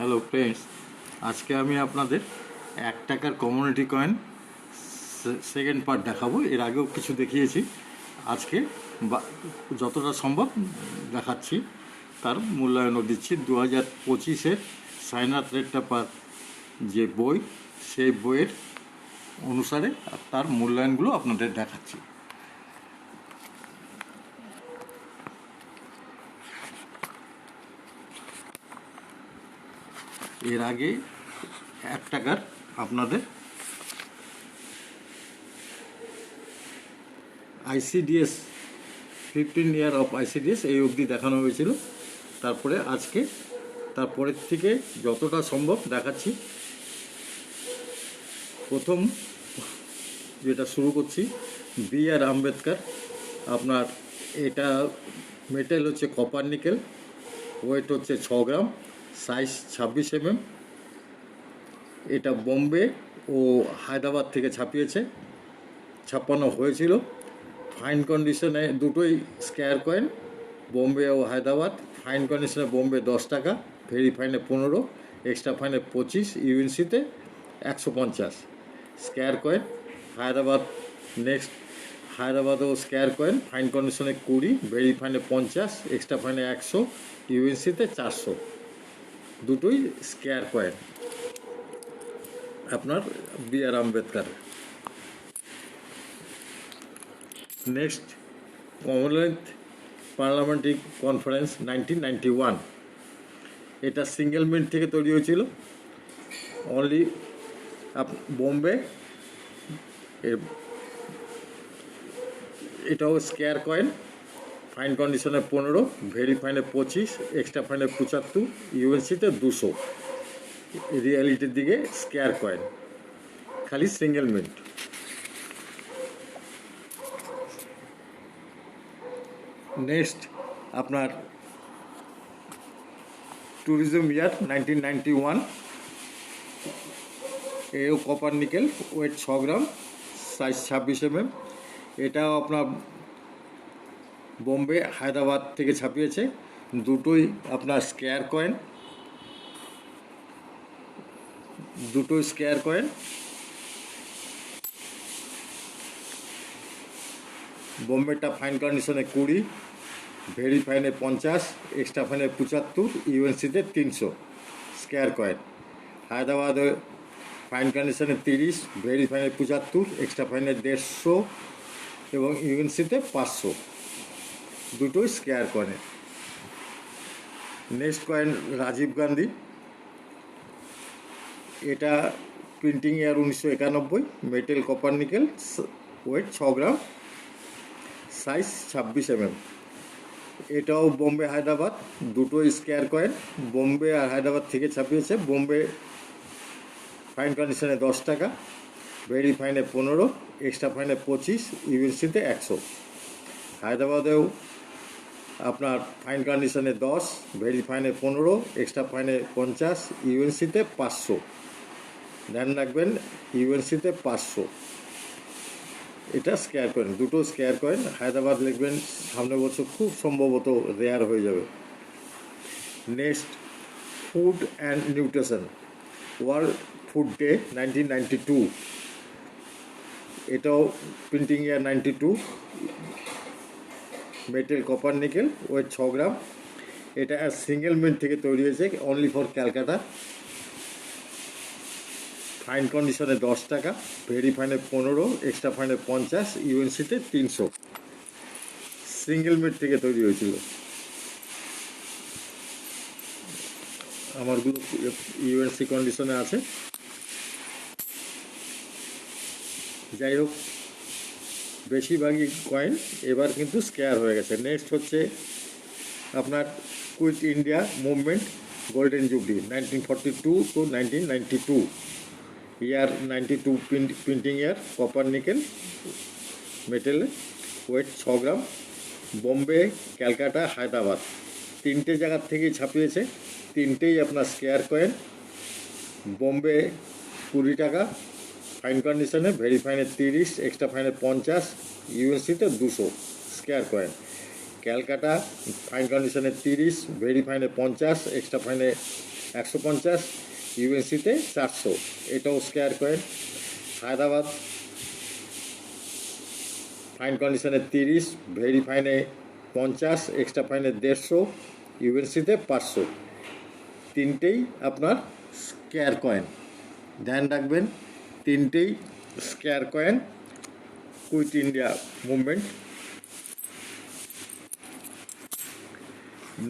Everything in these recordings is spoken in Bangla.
হ্যালো ফ্রেন্ডস আজকে আমি আপনাদের এক টাকার কমিউনিটি কয়েন সেকেন্ড পার্ট দেখাবো। এর আগেও কিছু দেখিয়েছি। আজকে যতটা সম্ভব দেখাচ্ছি। তার মূল্যায়নও দিচ্ছি। দু হাজার পঁচিশের সাইনাথ রেটটা পার যে বই, সেই বইয়ের অনুসারে তার মূল্যায়নগুলো আপনাদের দেখাচ্ছি। এর আগে এক টাকার আপনাদের ICDS fifteen year of ICDS এই অবধি দেখানো হয়েছিল। তারপরে আজকে, তারপরের থেকে যতটা সম্ভব দেখাচ্ছি। প্রথম যেটা শুরু করছি, বি আর আম্বেদকর, আপনার এটা মেটেল হচ্ছে কপার নিকেল ওয়েট হচ্ছে ছ গ্রাম। সাইজ ছাব্বিশ এমএম এটা বোম্বে ও হায়দ্রাবাদ থেকে ছাপিয়েছে। ছাপ্পানো হয়েছিল। ফাইন কন্ডিশনে দুটোই স্কোয়ার কয়েন বোম্বে ও হায়দ্রাবাদ। ফাইন কন্ডিশনে বোম্বে দশ টাকা ভেরি ফাইনে পনেরো এক্সট্রা ফাইনে পঁচিশ ইউএনসিতে একশো পঞ্চাশ। Square coin Hyderabad next Hyderabad ও স্কোয়ার কয়েন ফাইন কন্ডিশনে কুড়ি ভেরি ফাইনে পঞ্চাশ এক্সট্রা ফাইনে একশো ইউএনসিতে চারশো। দুটোই স্কোয়ার কয়েন আপনার B R Ambedkar. Next Commonwealth parliamentary conference nineteen ninety one এটা সিঙ্গেল মিন্ট থেকে তৈরি হয়েছিল। অনলি আপ বোম্বে এটাও স্কোয়ার কয়েন ফাইন কন্ডিশনে পনেরো, ভেরি ফাইনে পঁচিশ, এক্সট্রা ফাইনে পঁচাত্তর, ইউএনসিতে দুশো। রিয়ালিটির দিকে স্কোয়ার কয়েন, খালি সিঙ্গেল মিন্ট। নেক্সট, আপনার tourism year nineteen ninety one. এও কপার নিকেল ওয়েট ছ গ্রাম সাইজ ছাব্বিশ এমএম। এটাও আপনার বোম্বে, হায়দ্রাবাদ থেকে ছাপিয়েছে। দুটোই আপনার স্কোয়ার কয়েন। দুটোই স্কোয়ার কয়েন। বোম্বেটা ফাইন কন্ডিশনে কুড়ি, ভেরি ফাইনে পঞ্চাশ, এক্সট্রা ফাইনে পঁচাত্তর, ইউএনসিতে তিনশো স্কোয়ার কয়েন। হায়দ্রাবাদে ফাইন কন্ডিশনে তিরিশ, ভেরি ফাইনে পঁচাত্তর, এক্সট্রা ফাইনে দেড়শো এবং ইউএনসিতে পাঁচশো। দুটোই square coin next coin Rajiv Gandhi এটা প্রিন্টিং ইয়ার উনিশশো একানব্বই মেটেল কপার নিকেল ওয়েট ছ গ্রাম সাইজ ছাব্বিশ এমএম এটাও বোম্বে হায়দ্রাবাদ দুটো স্কোয়ার কয়েন বোম্বে আর হায়দ্রাবাদ থেকে ছাপিয়েছে। বোম্বে ফাইন কন্ডিশনে দশ টাকা ভেরি ফাইনে পনেরো এক্সট্রা ফাইনে পঁচিশ ইউএনসিতে একশো। হায়দ্রাবাদেও আপনার ফাইন কন্ডিশনে দশ ভেরি ফাইনে পনেরো, এক্সট্রা ফাইনে পঞ্চাশ, ইউএনসিতে পাঁচশো। ধ্যান রাখবেন, ইউএনসিতে পাঁচশো। এটা স্কোয়ার কয়েন, দুটো স্কোয়ার কয়েন। হায়দ্রাবাদ লিখবেন, সামনের বছর খুব সম্ভবত রেয়ার হয়ে যাবে। Next, food and nutrition, world food day nineteen ninety two. এটাও printing year ninety two. Metal copper nickel weight ছ গ্রাম এটা সিঙ্গেল মিন্ট থেকে তৈরি হয়েছে অনলি ফর ক্যালকাটা ফাইন কন্ডিশনে দশ টাকা ভেরি ফাইনে পনেরো এক্সট্রা ফাইনে পঞ্চাশ ইউএনসিতে তিনশো সিঙ্গেল মিট থেকে তৈরি হয়েছিল আমার আমারগুলো ইউএনসি কন্ডিশনে আছে যাই হোক বেশিরভাগই কয়েন এবার কিন্তু স্কেয়ার হয়ে গেছে। নেক্সট হচ্ছে আপনার quit India movement golden jubilee nineteen forty two to nineteen ninety two year ninety printing year copper nickel metal weight ছ গ্রাম বোম্বে ক্যালকাটা হায়দ্রাবাদ তিনটে জায়গার থেকেই ছাপিয়েছে। তিনটেই আপনার স্কেয়ার কয়েন বোম্বে কুড়ি টাকা ফাইন কন্ডিশনে ভেরি ফাইনে তিরিশ এক্সট্রা ফাইনে পঞ্চাশ ইউএসসিতে দুশো স্কোয়ার কয়েন ক্যালকাটা ফাইন কন্ডিশনে তিরিশ ভেরি ফাইনে পঞ্চাশ এক্সট্রা ফাইনে একশো পঞ্চাশ ইউএনসিতে চারশো, এটাও স্কোয়ার কয়েন হায়দ্রাবাদ ফাইন কন্ডিশনে তিরিশ ভেরি ফাইনে পঞ্চাশ এক্সট্রা ফাইনে দেড়শো ইউএনসিতে পাঁচশো। তিনটেই আপনার স্কোয়ার কয়েন ধ্যান রাখবেন। তিনটেই square coin, quit India movement.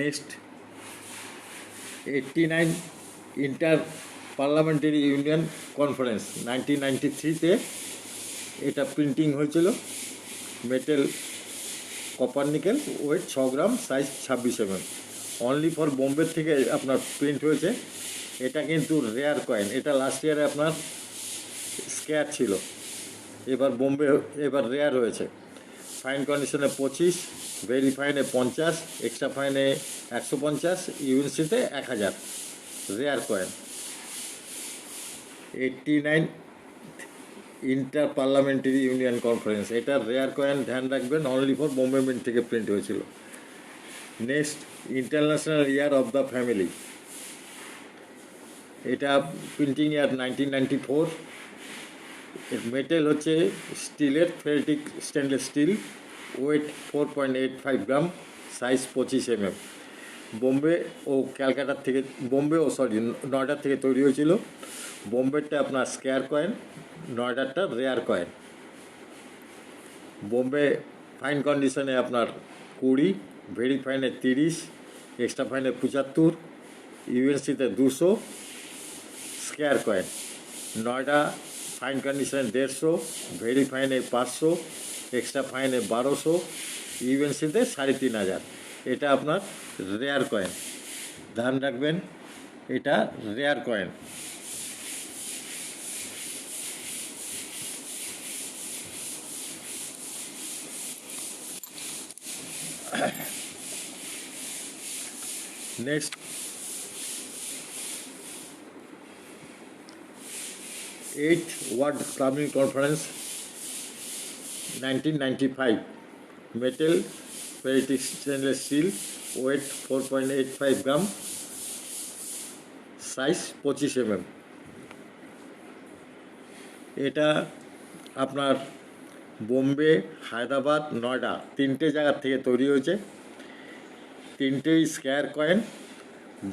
Next, eighty nine inter parliamentary union conference, nineteen ninety থ্রিতে এটা প্রিন্টিং হয়েছিল। মেটেল, কপার নিকেল, ওয়েট ছ গ্রাম, সাইজ ছাব্বিশ এমএম। অনলি ফর বোম্বে থেকে আপনার প্রিন্ট হয়েছে। এটা কিন্তু রেয়ার কয়েন এটা লাস্ট ইয়ারে আপনার স্ক্যার ছিল। এবার বোম্বে, এবার রেয়ার হয়েছে। ফাইন কন্ডিশনে পঁচিশ, ভেরি ফাইনে পঞ্চাশ, এক্সট্রা ফাইনে একশো পঞ্চাশ, ইউএনসিতে এক হাজার, rare coin. Eighty nine inter parliamentary union conference, এটা রেয়ার কয়েন ধ্যান রাখবেন অনলি ফর বোম্বে মিন্ট থেকে প্রিন্ট হয়েছিল। Next international year of the family এটা printing year nineteen ninety four metal হচ্ছে স্টিলের ferritic stainless steel weight four point eight five gram size পঁচিশ এমএম বোম্বে ও ক্যালকাটার থেকে, বোম্বে ও সরি নয়ডার থেকে তৈরি হয়েছিল। বোম্বেরটা আপনার স্কোয়ার কয়েন নয়ডারটা রেয়ার কয়েন বোম্বে ফাইন কন্ডিশনে আপনার কুড়ি ভেরি ফাইনে তিরিশ এক্সট্রা ফাইনে পঁচাত্তর ইউএনসিতে দুশো স্কোয়ার কয়েন নয়ডা ফাইন কন্ডিশনে দেড়শো ভেরি ফাইনে পাঁচশো এক্সট্রা ফাইনে বারোশো ইউএনসিতে সাড়ে তিন হাজার। এটা আপনার রেয়ার কয়েন ধ্যান রাখবেন, এটা rare coin next eight world clubbing conference nineteen ninety five metal stainless steel weight four point eight five gram size পঁচিশ এমএম এটা আপনার বোম্বে, হায়দ্রাবাদ, নয়ডা তিনটে জায়গার থেকে তৈরি হয়েছে। তিনটেই স্কোয়ার কয়েন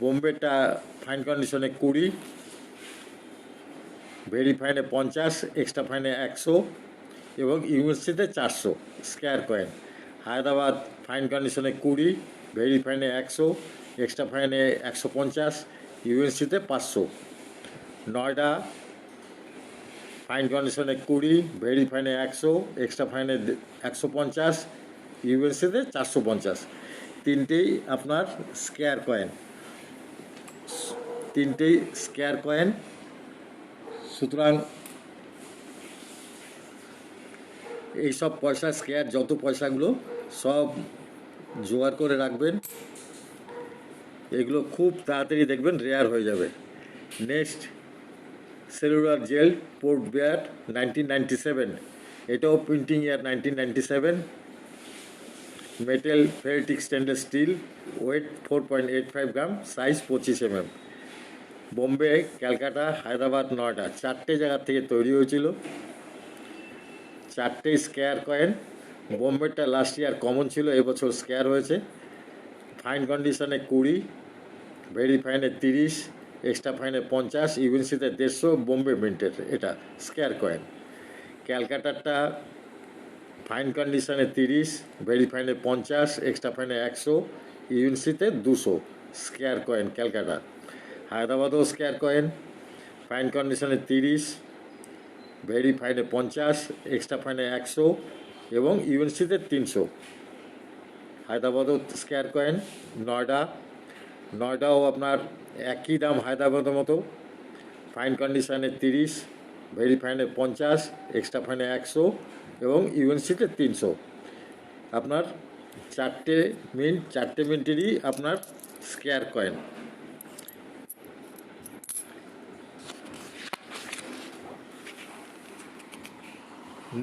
বোম্বেটা ফাইন কন্ডিশনে কুড়ি ভেরি ফাইনে পঞ্চাশ, এক্সট্রা ফাইনে একশো এবং ইউনিভার্সিটিতে চারশো স্কোয়ার কয়েন। হায়দ্রাবাদ ফাইন কন্ডিশনে কুড়ি ভেরি ফাইনে একশো, এক্সট্রা ফাইনে একশো পঞ্চাশ ইউএনসিতে পাঁচশো। নয়ডা ফাইন কন্ডিশনে কুড়ি ভেরি ফাইনে একশো, এক্সট্রা ফাইনে একশো পঞ্চাশ ইউএনসিতে চারশো পঞ্চাশ। তিনটেই আপনার স্কোয়ার কয়েন। তিনটেই স্কোয়ার কয়েন। সুতরাং এইসব পয়সা স্কোয়ার যত পয়সাগুলো সব জোগাড় করে রাখবেন। এগুলো খুব তাড়াতাড়ি দেখবেন রেয়ার হয়ে যাবে। Next cellular jail Port Blair nineteen ninety seven এটাও printing year nineteen ninety seven metal ferritic stainless steel weight four point eight five gram size পঁচিশ এমএম বোম্বে, ক্যালকাটা, হায়দ্রাবাদ, নয়ডা। চারটে জায়গার থেকে তৈরি হয়েছিল। চারটে স্কোয়ার কয়েন। বোম্বেটা লাস্ট ইয়ার কমন ছিল, এবছর স্কোয়ার হয়েছে। ফাইন কন্ডিশনে কুড়ি ভেরি ফাইনে তিরিশ এক্সট্রা ফাইনে পঞ্চাশ ইউএনসিতে দেড়শো, বোম্বে মিন্টের এটা, স্কোয়ার কয়েন। ক্যালকাটারটা ফাইন কন্ডিশনে তিরিশ ভেরি ফাইনে পঞ্চাশ এক্সট্রা ফাইনে একশো ইউএনসিতে দুশো, স্কোয়ার কয়েন ক্যালকাটা। হায়দ্রাবাদও স্কোয়ার কয়েন ফাইন কন্ডিশনে তিরিশ ভেরি ফাইনে পঞ্চাশ এক্সট্রা ফাইনে একশো এবং ইউএনসিতে তিনশো। হায়দ্রাবাদও স্কোয়ার কয়েন নয়ডা। নয়ডাও আপনার একই দাম হায়দ্রাবাদের মতো। ফাইন কন্ডিশনে তিরিশ ভেরি ফাইনে পঞ্চাশ এক্সট্রা ফাইনে একশো এবং ইউএনসিতে তিনশো। আপনার চারটে মিন্ট চারটে মিন্টেরই আপনার স্কোয়ার কয়েন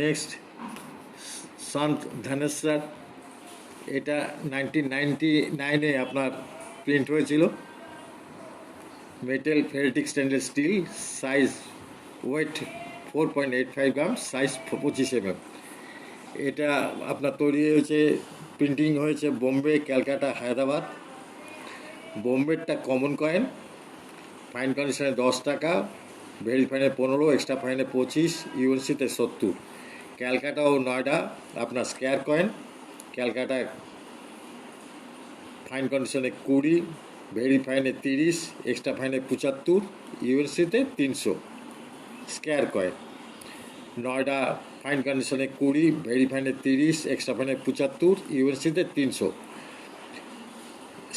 নেক্সট, সন্ত ধানেশ্বর, এটা নাইনটিন নাইনটি নাইনে আপনার প্রিন্ট হয়েছিল। Metal ferritic stainless steel size weight four point eight five gram size পঁচিশ এম এটা আপনার তৈরি হয়েছে প্রিন্টিং হয়েছে বোম্বে ক্যালকাটা হায়দ্রাবাদ বোম্বেরটা কমন কয়েন ফাইন কন্ডিশনে দশ টাকা ভেরি ফাইনে পনেরো এক্সট্রা ফাইনে পঁচিশ ইউএনসিতে সত্তর। ক্যালকাটা ও নয়ডা, আপনার স্কোয়ার কয়েন ক্যালকাটা ফাইন কন্ডিশনে কুড়ি, ভেরি ফাইনে তিরিশ, এক্সট্রা ফাইনে পঁচাত্তর ইউএনসিতে তিনশো স্কোয়ার কয়েন। নয়ডা ফাইন কন্ডিশনে কুড়ি, ভেরি ফাইনে তিরিশ, এক্সট্রা ফাইনে পঁচাত্তর ইউএনসিতে তিনশো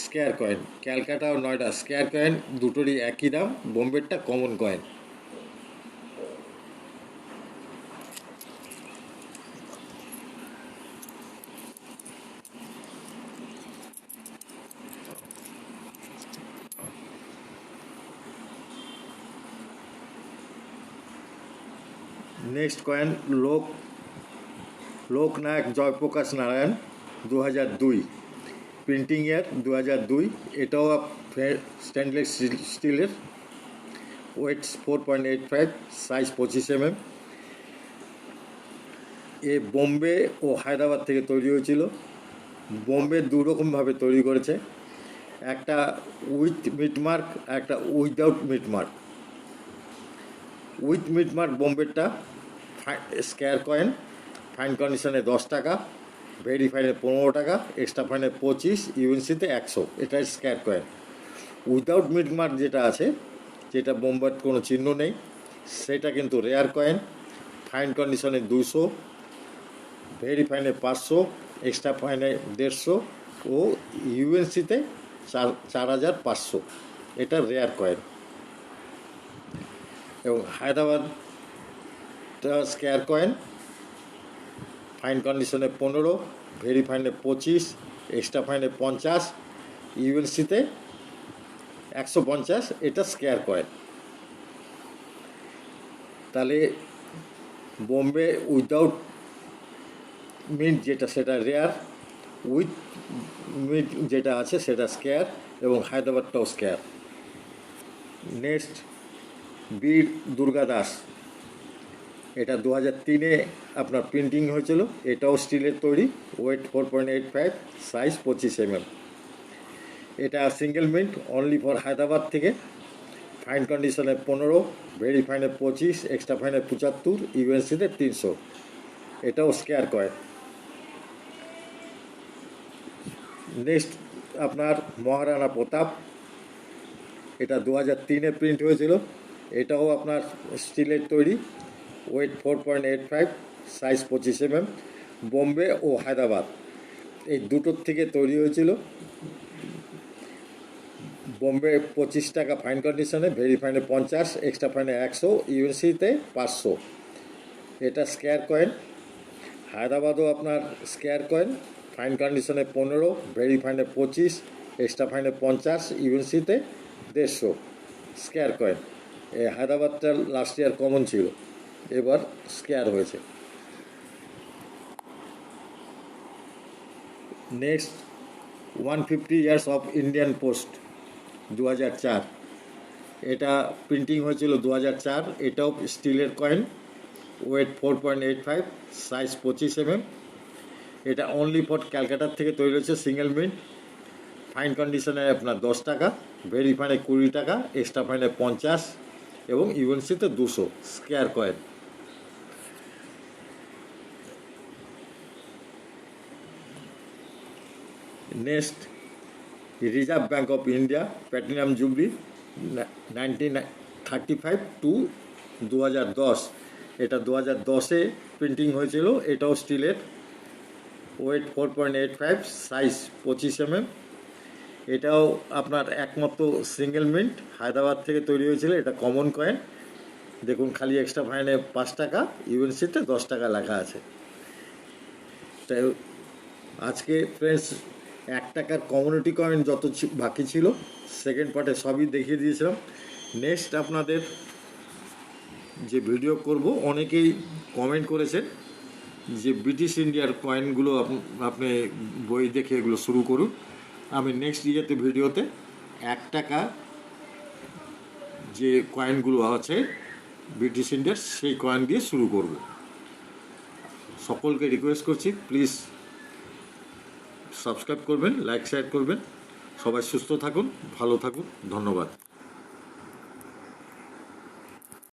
স্কোয়ার কয়েন। ক্যালকাটা ও নয়ডা স্কোয়ার কয়েন, দুটোরই একই দাম, বোম্বেরটা কমন কয়েন। নেক্সট কয়েন লোক, লোকনায়ক জয়প্রকাশ নারায়ণ দু হাজার দুই। প্রিন্টিং ইয়ার দু হাজার দুই। এটাও স্টেনলেস স্টিলের। Weight four point eight five, size পঁচিশ এম এম। এ বোম্বে ও হায়দ্রাবাদ থেকে তৈরি হয়েছিল। বোম্বে দু রকমভাবে তৈরি করেছে। একটা উইথ মিটমার্ক, একটা উইদাউট মিটমার্ক। উইথ মিটমার্ক বোম্বেরটা। স্কোয়ার কয়েন ফাইন কন্ডিশনে দশ টাকা ভেরি ফাইনে পনেরো টাকা এক্সট্রা ফাইনে পঁচিশ ইউএনসিতে একশো, এটা স্কোয়ার কয়েন উইদাউট মিটমার্ক যেটা আছে, যেটা বোম্বের কোনো চিহ্ন নেই, সেটা কিন্তু রেয়ার কয়েন ফাইন কন্ডিশনে দুশো ভেরি ফাইনে পাঁচশো এক্সট্রা ফাইনে দেড়শো ও ইউএনসিতে চার চার হাজার পাঁচশো, এটা রেয়ার কয়েন এবং হায়দ্রাবাদ স্কোয়ার কয়েন ফাইন কন্ডিশনে পনেরো ভেরি ফাইনে পঁচিশ এক্সট্রা ফাইনে পঞ্চাশ ইউএনসিতে একশো পঞ্চাশ, এটা স্কোয়ার কয়েন তাহলে বোম্বে উইদাউট মিন্ট যেটা সেটা রেয়ার উইথ মিন্ট যেটা আছে সেটা স্কোয়ার এবং হায়দ্রাবাদটাও স্কোয়ার নেক্সট বীর দুর্গা দাস। এটা দু হাজার তিনে আপনার প্রিন্টিং হয়েছিল। এটাও স্টিলের তৈরি weight four point eight five size পঁচিশ এম এটা single mint only for Hyderabad থেকে। ফাইন কন্ডিশনে পনেরো ভেরি ফাইনে পঁচিশ এক্সট্রা ফাইনে পঁচাত্তর ইউএনসিতে তিনশো। এটাও স্কোয়ার কয়েন নেক্সট আপনার মহারানা প্রতাপ। এটা দু হাজার তিনে প্রিন্ট হয়েছিল। এটাও আপনার স্টিলের তৈরি। Weight four point eight five size পঁচিশ এম এম বোম্বে ও হায়দ্রাবাদ এই দুটোর থেকে তৈরি হয়েছিল। বোম্বে পঁচিশ টাকা ফাইন কন্ডিশনে ভেরি ফাইনে পঞ্চাশ এক্সট্রা ফাইনে একশো ইউএনসিতে পাঁচশো। এটা স্কোয়ার কয়েন হায়দ্রাবাদও আপনার স্কোয়ার কয়েন ফাইন কন্ডিশনে পনেরো ভেরি ফাইনে পঁচিশ এক্সট্রা ফাইনে পঞ্চাশ ইউএনসিতে দেড়শো স্কোয়ার কয়েন এই হায়দ্রাবাদটা লাস্ট ইয়ার কমন ছিল। এবার স্কোয়ার হয়েছে। Next one fifty years of Indian post দু চার। এটা প্রিন্টিং হয়েছিল দু চার, এটাও স্টিলের coin weight four point eight five size পঁচিশ এম এম এটা অনলি ফর ক্যালকাটার থেকে তৈরি হয়েছে সিঙ্গেল মিন্ট ফাইন কন্ডিশনে আপনার দশ টাকা ভেরি ফাইনে কুড়ি টাকা এক্সট্রা ফাইনে পঞ্চাশ এবং ইউএনসিতে দুশো square coin next Reserve Bank of India platinum jubilee nineteen thirty five to দু হাজার দশ এটা দু হাজার দশে প্রিন্টিং হয়েছিল, এটাও স্টিলের weight four point eight five size পঁচিশ এম এম এটাও আপনার একমাত্র সিঙ্গেল মিন্ট হায়দ্রাবাদ থেকে তৈরি হয়েছিল, এটা কমন কয়েন দেখুন, খালি এক্সট্রা ফাইনে পাঁচ টাকা ইউএনসিতে দশ টাকা লেখা আছে। তাই আজকে ফ্রেন্ডস এক টাকার কমিউনিটি কয়েন যত বাকি ছিল সেকেন্ড পার্টে সবই দেখিয়ে দিয়েছিলাম। নেক্সট আপনাদের যে ভিডিও করব, অনেকেই কমেন্ট করেছেন যে ব্রিটিশ ইন্ডিয়ার কয়েনগুলো আপ- আপনি বই দেখে এগুলো শুরু করুন। আমি নেক্সট ইয়েতে ভিডিওতে এক টাকা যে কয়েনগুলো আছে ব্রিটিশ ইন্ডিয়ার সেই কয়েন দিয়ে শুরু করব। সকলকে রিকোয়েস্ট করছি প্লিজ সাবস্ক্রাইব করবেন লাইক শেয়ার করবেন। সবাই সুস্থ থাকুন ভালো থাকুন ধন্যবাদ।